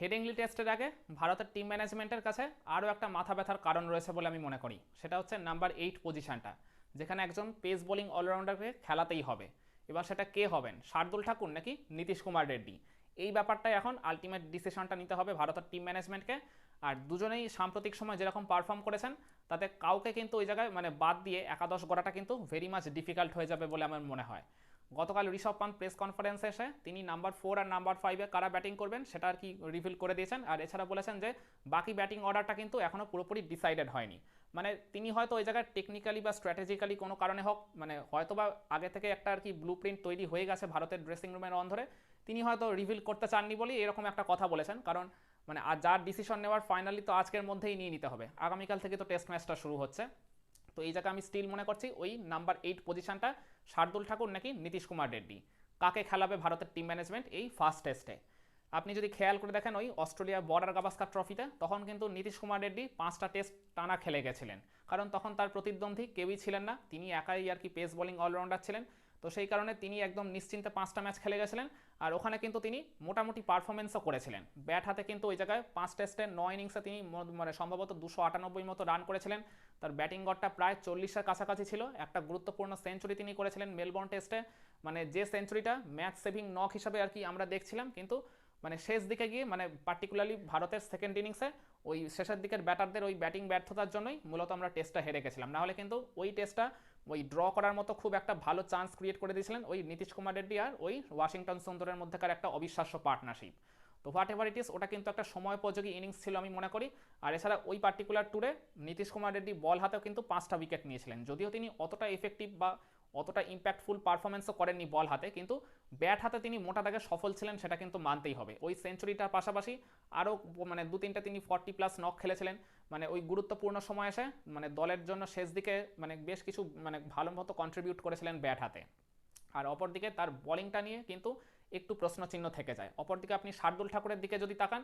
Headingley টেস্টের আগে ভারতের টিম ম্যানেজমেন্টের কাছে আরও একটা মাথা ব্যথার কারণ রয়েছে বলে আমি মনে করি। সেটা হচ্ছে নাম্বার এইট পজিশনটা যেখানে একজন পেস বোলিং অলরাউন্ডারকে খেলাতেই হবে। এবার সেটা কে হবেন? শার্দুল ঠাকুর নাকি নীতিশ কুমার রেড্ডি? এই ব্যাপারটাই এখন আলটিমেট ডিসিশনটা নিতে হবে ভারতের টিম ম্যানেজমেন্টকে আর দুজনেই সাম্প্রতিক সময় যেরকম পারফর্ম করেছেন, তাতে কাউকে কিন্তু ওই জায়গায় মানে বাদ দিয়ে একাদশ গড়াটা কিন্তু ভেরি মাচ ডিফিকাল্ট হয়ে যাবে বলে আমার মনে হয়। গতকাল ঋষভ পান্ত প্রেস কনফারেন্সে এসে তিনি নাম্বার ফোর আর নাম্বার ফাইভে কারা ব্যাটিং করবেন সেটা আর কি রিভিল করে দিয়েছেন। আর এছাড়া বলেছেন যে, বাকি ব্যাটিং অর্ডারটা কিন্তু এখনও পুরোপুরি ডিসাইডেড হয়নি। মানে তিনি হয়তো ওই জায়গায় টেকনিক্যালি বা স্ট্র্যাটেজিক্যালি কোনো কারণে হোক মানে হয়তো বা আগে থেকে একটা আর কি ব্লু প্রিন্ট তৈরি হয়ে গেছে ভারতের ড্রেসিং রুমের অন্ধরে, তিনি হয়তো রিভিল করতে চাননি বলেই এরকম একটা কথা বলেছেন। কারণ মানে আর যার ডিসিশন নেওয়ার ফাইনালি তো আজকের মধ্যেই নিয়ে নিতে হবে। আগামীকাল থেকে তো টেস্ট ম্যাচটা শুরু হচ্ছে। তো এই জায়গায় আমি স্টিল মনে করছি ওই নাম্বার এইট পজিশনটা শার্দুল ঠাকুর নাকি নীতিশ কুমার রেড্ডি? কাকে খেলাবে ভারতের টিম ম্যানেজমেন্ট এই ফার্স্ট টেস্টে আপনি যদি খেয়াল করে দেখেন ওই অস্ট্রেলিয়া বর্ডার গাভাস্কার ট্রফিতে তখন কিন্তু নীতিশ কুমার রেড্ডি পাঁচটা টেস্ট টানা খেলে গেছিলেন। কারণ তখন তার প্রতিদ্বন্দ্বী কেউই ছিলেন না, তিনি একাই আর কি পেস বোলিং অলরাউন্ডার ছিলেন। তো সেই কারণে তিনি একদম নিশ্চিন্তে পাঁচটা ম্যাচ খেলে গেছিলেন। আর ওখানে কিন্তু তিনি মোটামুটি পারফরমেন্সও করেছিলেন। ব্যাট হাতে কিন্তু ওই জায়গায় পাঁচ টেস্টে নয় ইনিংসে তিনি মানে সম্ভবত দুশো আটানব্বই মতো রান করেছিলেন। তার ব্যাটিং গড়টা প্রায় চল্লিশের কাছাকাছি ছিল। একটা গুরুত্বপূর্ণ সেঞ্চুরি তিনি করেছিলেন মেলবোর্ন টেস্টে মানে যে সেঞ্চুরিটা ম্যাচ সেভিং নক হিসাবে আর কি আমরা দেখছিলাম, কিন্তু মানে শেষ দিকে গিয়ে মানে পার্টিকুলারলি ভারতের সেকেন্ড ইনিংসে ওই শেষের দিকের ব্যাটারদের ওই ব্যাটিং ব্যর্থতার জন্যই মূলত আমরা টেস্টটা হেরে গেছিলাম। নাহলে কিন্তু ওই টেস্টটা ওই ড্র করার মতো খুব একটা ভালো চান্স ক্রিয়েট করে দিয়েছিলেন ওই নীতিশ কুমার রেড্ডি আর ওই ওয়াশিংটন সুন্দরের মধ্যেকার একটা অবিশ্বাস্য পার্টনারশিপ তো হোয়াট এভার ইট ইস ওটা কিন্তু একটা সময়োপযোগী ইনিংস ছিল আমি মনে করি। আর এছাড়া ওই পার্টিকুলার ট্যুরে নীতিশ কুমার রেড্ডি বল হাতেও কিন্তু পাঁচটা উইকেট নিয়েছিলেন। যদিও তিনি অতটা এফেক্টিভ বা অতটা ইম্প্যাক্টফুল পারফরমেন্সও করেননি বল হাতে, কিন্তু ব্যাট হাতে তিনি মোটা দাগে সফল ছিলেন, সেটা কিন্তু মানতেই হবে। ওই সেঞ্চুরিটার পাশাপাশি আরও মানে দু তিনটা তিনি ফর্টি প্লাস নক খেলেছিলেন। মানে ওই গুরুত্বপূর্ণ সময় এসে মানে দলের জন্য শেষ দিকে মানে বেশ কিছু মানে ভালো মতো কন্ট্রিবিউট করেছিলেন ব্যাট হাতে। আর অপরদিকে তার বোলিংটা নিয়ে কিন্তু একটু প্রশ্নচিহ্ন থেকে যায়। অপরদিকে আপনি শার্দুল ঠাকুরের দিকে যদি তাকান,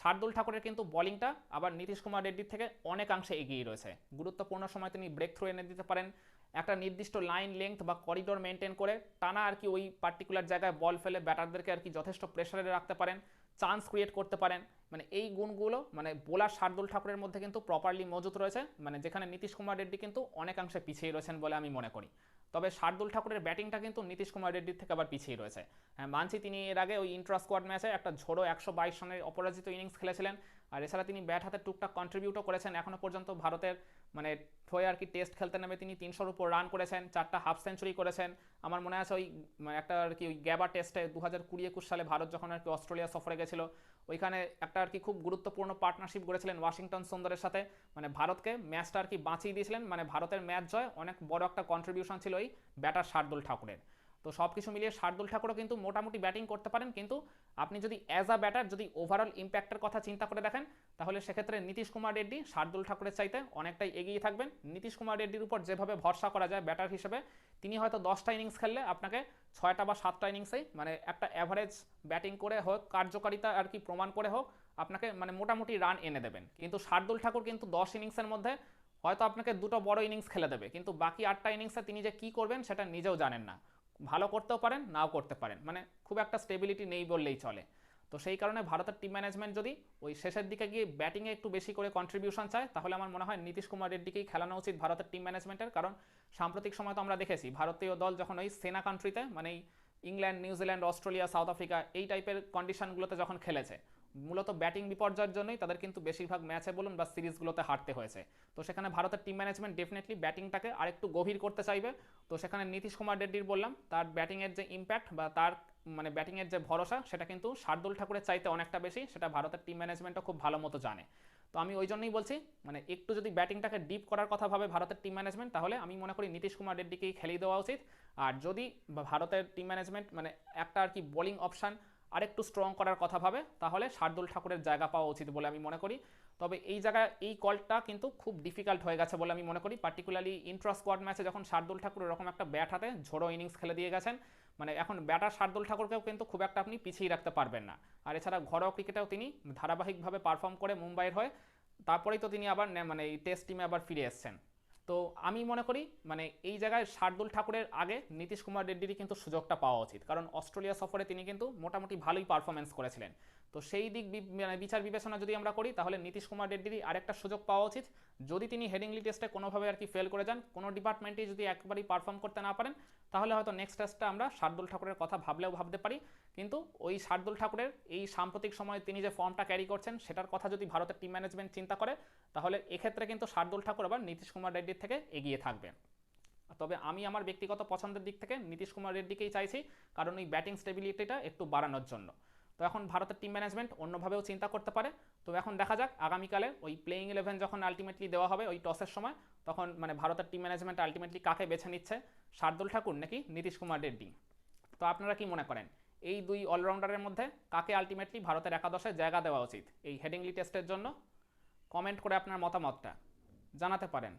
শার্দুল ঠাকুরের কিন্তু বোলিংটা আবার নীতিশ কুমার রেড্ডির থেকে অনেকাংশে এগিয়ে রয়েছে। গুরুত্বপূর্ণ সময় তিনি ব্রেক থ্রু এনে দিতে পারেন। একটা নির্দিষ্ট লাইন লেংথ বা করিডোর মেনটেন করে টানা আর কি ওই পার্টিকুলার জায়গায় বল ফেলে ব্যাটারদেরকে আর কি যথেষ্ট প্রেশারে রাখতে পারেন চান্স ক্রিয়েট করতে পারেন। মানে এই গুণগুলো মানে বোলার শার্দুল ঠাকুরের মধ্যে কিন্তু প্রপারলি মজুত রয়েছে। মানে যেখানে নীতিশ কুমার রেড্ডি কিন্তু অনেকাংশে পিছিয়ে রয়েছেন বলে আমি মনে করি। তবে শার্দুল ঠাকুরের ব্যাটিংটা কিন্তু নীতিশ কুমার রেড্ডির থেকে আবার পিছিয়ে রয়েছে। হ্যাঁ মানছি তিনি এর আগে ওই ইন্ট্রা স্কোয়াড ম্যাচে একটা ঝোড়ো একশো বাইশ রানের অপরাজিত ইনিংস খেলেছিলেন। আর এছাড়া তিনি ব্যাট হাতে টুকটাক কন্ট্রিবিউটও করেছেন। এখনও পর্যন্ত ভারতের মানে হয়ে আর কি টেস্ট খেলতে নেমে তিনি তিনশোর উপর রান করেছেন, চারটা হাফ সেঞ্চুরি করেছেন। আমার মনে আছে ওই মানে একটা আর কি ওই গ্যাবা টেস্টে দু হাজার কুড়ি একুশ সালে ভারত যখন আর কি অস্ট্রেলিয়া সফরে গেছিল, ওইখানে একটা আর কি খুব গুরুত্বপূর্ণ পার্টনারশিপ করেছিলেন ওয়াশিংটন সুন্দরের সাথে। মানে ভারতকে ম্যাচটা আর কি বাঁচিয়ে দিয়েছিলেন। মানে ভারতের ম্যাচ জয়, অনেক বড় একটা কন্ট্রিবিউশন ছিল ওই ব্যাটার শার্দুল ঠাকুরের। তো সব কিছু মিলিয়ে শার্দুল ঠাকুরও কিন্তু মোটামুটি ব্যাটিং করতে পারেন, কিন্তু আপনি যদি অ্যাজ আ ব্যাটার যদি ওভারঅল ইম্প্যাক্টের কথা চিন্তা করে দেখেন, তাহলে সেক্ষেত্রে নীতিশ কুমার রেড্ডি শার্দুল ঠাকুরের চাইতে অনেকটাই এগিয়ে থাকবেন। নীতিশ কুমার রেড্ডির উপর যেভাবে ভরসা করা যায় ব্যাটার হিসেবে, তিনি হয়তো দশটা ইনিংস খেললে আপনাকে ছয়টা বা সাতটা ইনিংসেই মানে একটা অ্যাভারেজ ব্যাটিং করে হোক, কার্যকারিতা আর কি প্রমাণ করে হোক, আপনাকে মানে মোটামুটি রান এনে দেবেন। কিন্তু শার্দুল ঠাকুর কিন্তু দশ ইনিংসের মধ্যে হয়তো আপনাকে দুটো বড় ইনিংস খেলে দেবে, কিন্তু বাকি আটটা ইনিংসে তিনি যে কী করবেন সেটা নিজেও জানেন না। ভালো করতেও পারেন, নাও করতে পারেন। মানে খুব একটা স্টেবিলিটি নেই বললেই চলে। তো সেই কারণে ভারতের টিম ম্যানেজমেন্ট যদি ওই শেষের দিকে গিয়ে ব্যাটিংয়ে একটু বেশি করে কন্ট্রিবিউশন চায়, তাহলে আমার মনে হয় নীতিশ কুমার রেড্ডিকেই খেলানো উচিত ভারতের টিম ম্যানেজমেন্টের কারণ সাম্প্রতিক সময় তো আমরা দেখেছি, ভারতীয় দল যখন ওই সেনা কান্ট্রিতে মানে England New Zealand Australia South Africa এই টাইপের কন্ডিশনগুলোতে যখন খেলেছে মূলত ব্যাটিং বিপর্যয়ের জন্যই তাদের কিন্তু বেশিরভাগ ম্যাচে বলুন বা সিরিজগুলোতে হারতে হয়েছে। তো সেখানে ভারতের টিম ম্যানেজমেন্ট ডেফিনেটলি ব্যাটিংটাকে আরেকটু গভীর করতে চাইবে। তো সেখানে নীতিশ কুমার রেড্ডির বললাম, তার ব্যাটিংয়ের যে ইম্প্যাক্ট বা তার মানে ব্যাটিংয়ের যে ভরসা, সেটা কিন্তু শার্দুল ঠাকুরের চাইতে অনেকটা বেশি, সেটা ভারতের টিম ম্যানেজমেন্টও খুব ভালো মতো জানে। তো আমি ওই জন্যই বলছি মানে একটু যদি ব্যাটিংটাকে ডিপ করার কথা ভাবে ভারতের টিম ম্যানেজমেন্ট তাহলে আমি মনে করি নীতিশ কুমার রেড্ডিকেই খেলিয়ে দেওয়া উচিত। আর যদি ভারতের টিম ম্যানেজমেন্ট মানে একটা আর কি বোলিং অপশান আরেকটু স্ট্রং করার কথা ভাবে, তাহলে শার্দুল ঠাকুরের জায়গা পাওয়া উচিত বলে আমি মনে করি। তবে এই জায়গায়, এই কলটা কিন্তু খুব ডিফিকাল্ট হয়ে গেছে বলে আমি মনে করি। পার্টিকুলারলি ইন্ট্রা স্কোয়াড ম্যাচে যখন শার্দুল ঠাকুর এরকম একটা ব্যাট হাতে ঝোড়ো ইনিংস খেলে দিয়ে গেছেন মানে এখন ব্যাটার শার্দুল ঠাকুরকেও কিন্তু খুব একটা আপনি পিছিয়ে রাখতে পারবেন না। আর এছাড়া ঘরোয়া ক্রিকেটেও তিনি ধারাবাহিকভাবে পারফর্ম করে মুম্বাইয়ের হয়ে, তারপরেই তো তিনি আবার মানে এই টেস্ট টিমে আবার ফিরে এসছেন। তো আমি মনে করি মানে এই জায়গায় শার্দুল ঠাকুরের আগে নীতিশ কুমার রেড্ডিরই কিন্তু সুযোগটা পাওয়া উচিত। কারণ অস্ট্রেলিয়া সফরে তিনি কিন্তু মোটামুটি ভালোই পারফরমেন্স করেছিলেন। তো সেই দিক মানে বিচার বিবেচনা যদি আমরা করি, তাহলে নীতিশ কুমার রেড্ডিরই আরেকটা সুযোগ পাওয়া উচিত। যদি তিনি হেডিংলি টেস্টে কোনোভাবে আর কি ফেল করে যান, কোনো ডিপার্টমেন্টেই যদি একবারই পারফর্ম করতে না পারেন, তাহলে হয়তো নেক্সট টেস্টটা আমরা শার্দুল ঠাকুরের কথা ভাবলেও ভাবতে পারি। কিন্তু ওই শার্দুল ঠাকুরের এই সাম্প্রতিক সময়ে তিনি যে ফর্মটা ক্যারি করছেন, সেটার কথা যদি ভারতের টিম ম্যানেজমেন্ট চিন্তা করে, তাহলে এক্ষেত্রে কিন্তু শার্দুল ঠাকুর আবার নীতিশ কুমার রেড্ডির থেকে এগিয়ে থাকবে তবে আমি আমার ব্যক্তিগত পছন্দের দিক থেকে নীতিশ কুমার রেড্ডিকেই চাইছি, কারণ ওই ব্যাটিং স্টেবিলিটিটা একটু বাড়ানোর জন্য। তো এখন ভারতের টিম ম্যানেজমেন্ট অন্যভাবেও চিন্তা করতে পারে। তো এখন দেখা যাক, আগামীকালে ওই প্লেইং ইলেভেন যখন আলটিমেটলি দেওয়া হবে, ওই টসের সময়, তখন মানে ভারতের টিম ম্যানেজমেন্ট আলটিমেটলি কাকে বেছে নিচ্ছে? শার্দুল ঠাকুর নাকি নীতিশ কুমার রেড্ডি তো আপনারা কি মনে করেন? এই দুই অলরাউন্ডারের মধ্যে কাকে আলটিমেটলি ভারতের একাদশে জায়গা দেওয়া উচিত? এই হেডিংলি টেস্টের জন্য কমেন্ট করে আপনার মতামতটা জানাতে পারেন।